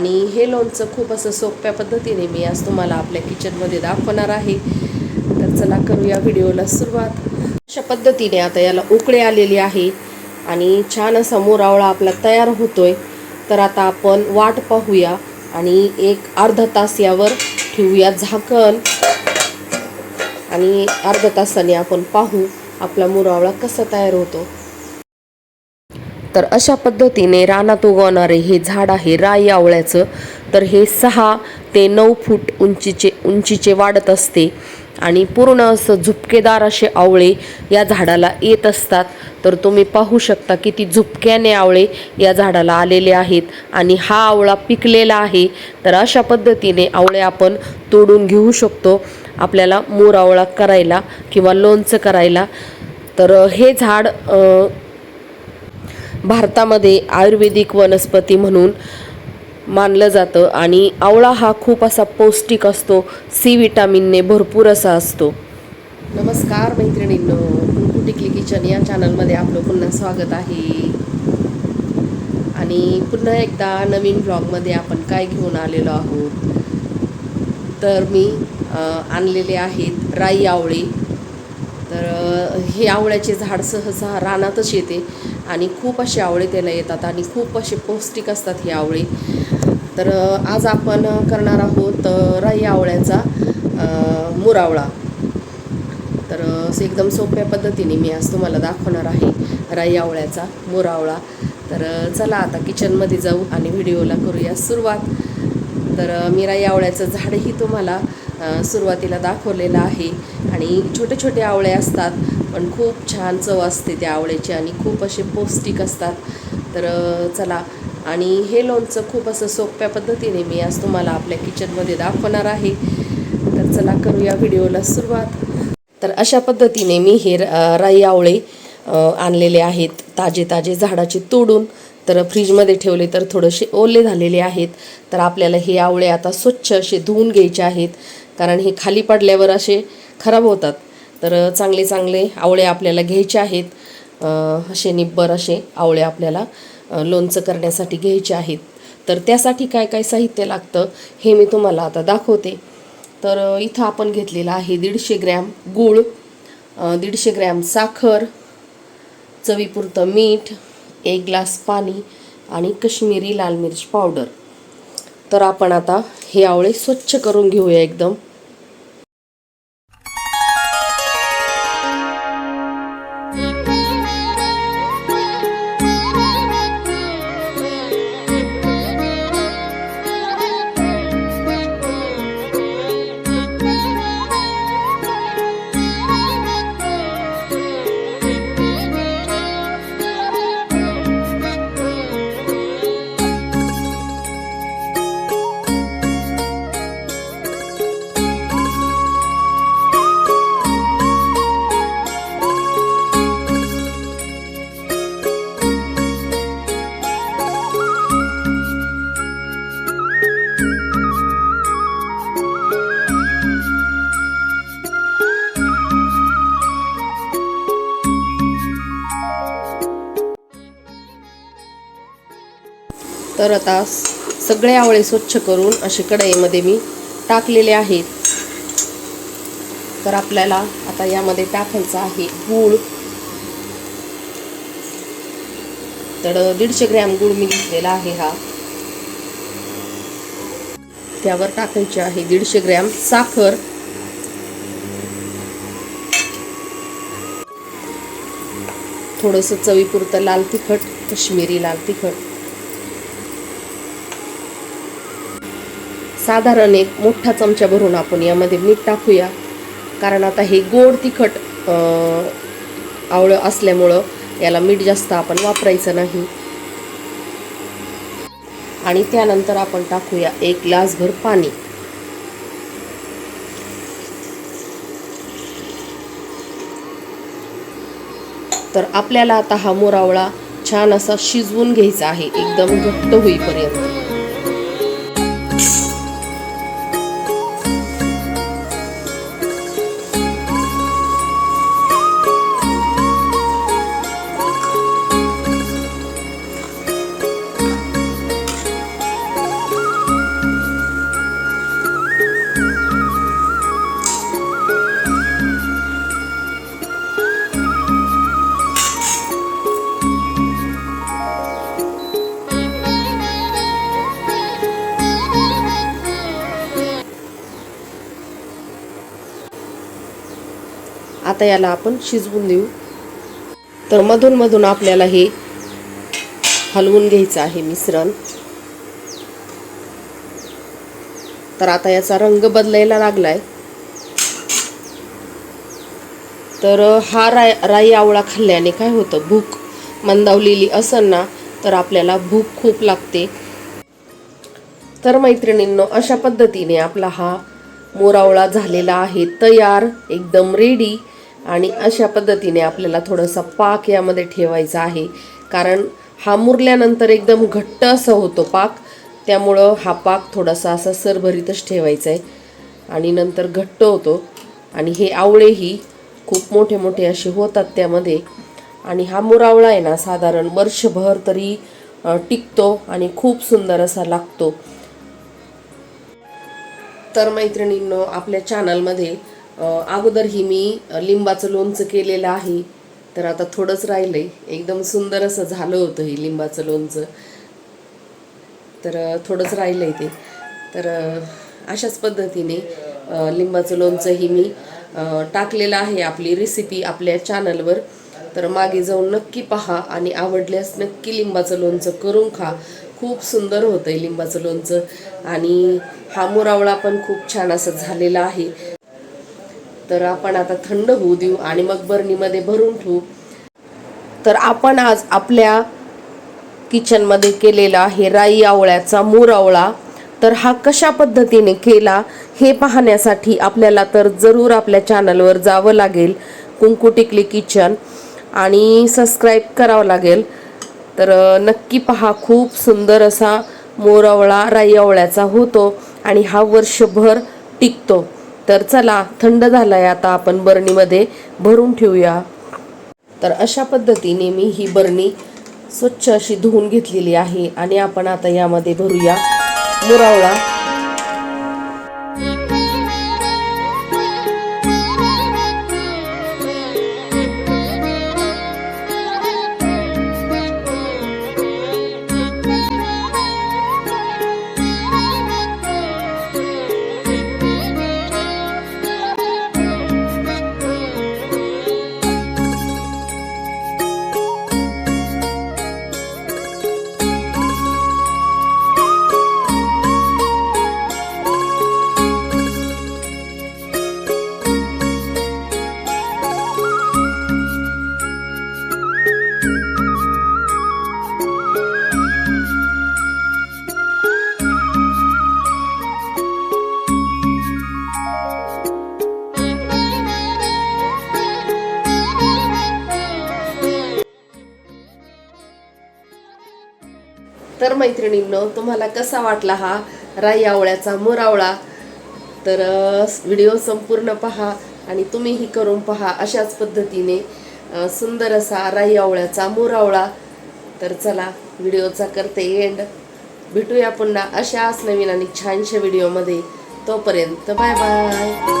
आणि हे लोणचं खूप असं सोप्या पद्धतीने मी आज तुम्हाला आपल्या किचनमध्ये दाखवणार आहे. तर चला करूया व्हिडिओला सुरुवात. अशा पद्धतीने आता याला उकळे आलेली आहे आणि छान असा मोरावळा आपला तयार होतोय. तर आता आपण वाट पाहूया आणि एक अर्धा तास यावर ठेवूया झाकण. आणि अर्धा तासाने आपण पाहू आपला मुरावळा कसा तयार होतो. तर अशा पद्धतीने रानात उगवणारे हे झाड आहे राई आवळ्याचं. तर हे सहा ते नऊ फूट उंचीचे उंचीचे वाढत असते. आणि पूर्ण असं झुपकेदार असे आवळे या झाडाला येत असतात. तर तुम्ही पाहू शकता किती झुपक्याने आवळे या झाडाला आलेले आहेत. आणि हा आवळा पिकलेला आहे. तर अशा पद्धतीने आवळे आपण तोडून घेऊ शकतो. आपल्याला मोर आवळा करायला किंवा लोणचं करायला. तर हे झाड भारतामध्ये आयुर्वेदिक वनस्पती म्हणून मानलं जातं आणि आवळा हा खूप असा पौष्टिक असतो सी विटामिनने भरपूर असा असतो. नमस्कार मैत्रिणींनो कुटिकली टिकली किचन या चॅनलमध्ये आपलं पुन्हा स्वागत आहे. आणि पुन्हा एकदा नवीन ब्लॉगमध्ये आपण काय घेऊन आलेलो आहोत? तर मी आणलेले आहेत राई आवळे. तर हे आवळ्याचे झाड सहसा रानातच येते आणि खूप असे आवळे त्याला येतात आणि खूप असे पौष्टिक असतात हे आवळे. तर आज आपण करणार आहोत राई आवळ्याचा मुरावळा. तर असं एकदम सोप्या पद्धतीने मी आज तुम्हाला दाखवणार आहे राई आवळ्याचा मुरावळा. तर चला आता किचनमध्ये जाऊ आणि व्हिडिओला करूया सुरुवात. तर मी राई आवळ्याचं झाडही तुम्हाला सुरुवातीला दाखवलेलं आहे. आणि छोटे छोटे आवळे असतात पण खूप छान चव असते त्या आवळ्याची आणि खूप असे पौष्टिक असतात. तर चला. आणि हे लोणचं खूप असं सोप्या पद्धतीने मी आज तुम्हाला आपल्या किचनमध्ये दाखवणार आहे. तर चला करूया व्हिडिओला सुरुवात. तर अशा पद्धतीने मी हे राई आवळे आणलेले आहेत. ताजे ताजे झाडाचे तोडून. तर फ्रीजमध्ये ठेवले तर थोडेसे ओले झालेले आहेत. तर आपल्याला हे आवळे आता स्वच्छ असे धुवून घ्यायचे आहेत. कारण हे खाली पडल्यावर असे खराब होतात. तर चांगले चांगले आवळे आपल्याला घ्यायचे आहेत. असे निब्बर असे आवळे आपल्याला लोणचं करण्यासाठी घ्यायचे आहेत. तर त्यासाठी काय काय साहित्य लागतं हे मी तुम्हाला आता दाखवते. तर इथं आपण घेतलेलं आहे दीडशे ग्रॅम गूळ दीडशे ग्रॅम साखर चवीपुरतं मीठ एक ग्लास पाणी आणि कश्मीरी लाल मिरच पावडर. तर आपण आता हे आवळे स्वच्छ करून घेऊया एकदम. तर आता सगळे आवळे स्वच्छ करून असे कढईमध्ये मी टाकलेले आहेत. तर आपल्याला आता यामध्ये टाकायचं आहे गूळ. तर दीडशे ग्रॅम गूळ मी घेतलेला आहे हा. त्यावर टाकायचे आहे दीडशे ग्रॅम साखर. थोडंसं चवीपुरतं लाल तिखट कश्मीरी लाल तिखट. साधारण एक मोठा चमचा भरून आपण यामध्ये मीठ टाकूया. कारण आता हे गोड तिखट आवळं असल्यामुळं याला मीठ जास्त आपण वापरायचं नाही. आणि त्यानंतर आपण टाकूया एक ग्लासभर पाणी. तर आपल्याला आता हा मोरावळा छान असा शिजवून घ्यायचा आहे. एकदम घट्ट होईपर्यंत. आता याला आपण शिजवून देऊ. तर मधून मधून आपल्याला हे हलवून घ्यायचं आहे मिश्रण. तर आता याचा रंग बदलायला लागलाय. तर हा राय राई आवळा खाल्ल्याने काय होतं? भूक मंदावलेली असेल ना तर आपल्याला भूक खूप लागते. तर मैत्रिणींनो अशा पद्धतीने आपला हा मोरावळा झालेला आहे. तयार एकदम रेडी आणि अशा पद्धतीने आपल्याला थोडासा पाक यामध्ये ठेवायचा आहे. कारण हा मुरल्यानंतर एकदम घट्ट असं होतो पाक. त्यामुळं हा पाक थोडासा असा सरभरीतच ठेवायचा आहे आणि नंतर घट्ट होतो. आणि हे आवळेही खूप मोठे मोठे असे होतात त्यामध्ये. आणि हा मुरावळा आहे ना साधारण वर्षभर तरी टिकतो आणि खूप सुंदर असा लागतो. तर मैत्रिणींनो आपल्या चॅनलमध्ये अगोदर अगोदरही मी लिंबाचं लोणचं केलेलं आहे. तर आता थोडंच राहिलं आहे एकदम सुंदर असं झालं होतं हे लिंबाचं लोणचं. तर थोडंच राहिलं आहे ते. तर अशाच पद्धतीने लिंबाचं लोणचंही मी टाकलेलं आहे आपली रेसिपी आपल्या चॅनलवर तर मागे जाऊन नक्की पहा आणि आवडल्यास नक्की लिंबाचं लोणचं करून खा. खूप सुंदर होतं आहे लिंबाचं लोणचं. आणि हा मुरावळा पण खूप छान असं झालेला आहे. तर आपण आता थंड होऊ देऊ आणि मग बरणीमध्ये भरून ठेवू. तर आपण आज आपल्या किचनमध्ये केलेला आहे राई आवळ्याचा मूर आवळा तर हा कशा पद्धतीने केला हे पाहण्यासाठी आपल्याला तर जरूर आपल्या चॅनलवर जावं लागेल कुंकू टिकली किचन आणि सबस्क्राईब करावं लागेल. तर नक्की पहा खूप सुंदर असा मोरावळा राई आवळ्याचा होतो आणि हा वर्षभर टिकतो. तर चला थंड झालाय आता आपण बरणीमध्ये भरून ठेवूया. तर अशा पद्धतीने मी ही बरणी स्वच्छ अशी धुवून घेतलेली आहे आणि आपण आता यामध्ये भरूया. मुरावळा. तर मैत्रिणींनो तुम्हाला कसा वाटला हा राई आवळ्याचा मुरावळा? तर व्हिडिओ संपूर्ण पहा आणि तुम्हीही करून पहा अशाच पद्धतीने सुंदर असा राई आवळ्याचा मुरावळा. तर चला व्हिडिओचा करते एंड भेटूया पुन्हा अशाच नवीन आणि छानशा व्हिडिओमध्ये. तोपर्यंत बाय बाय.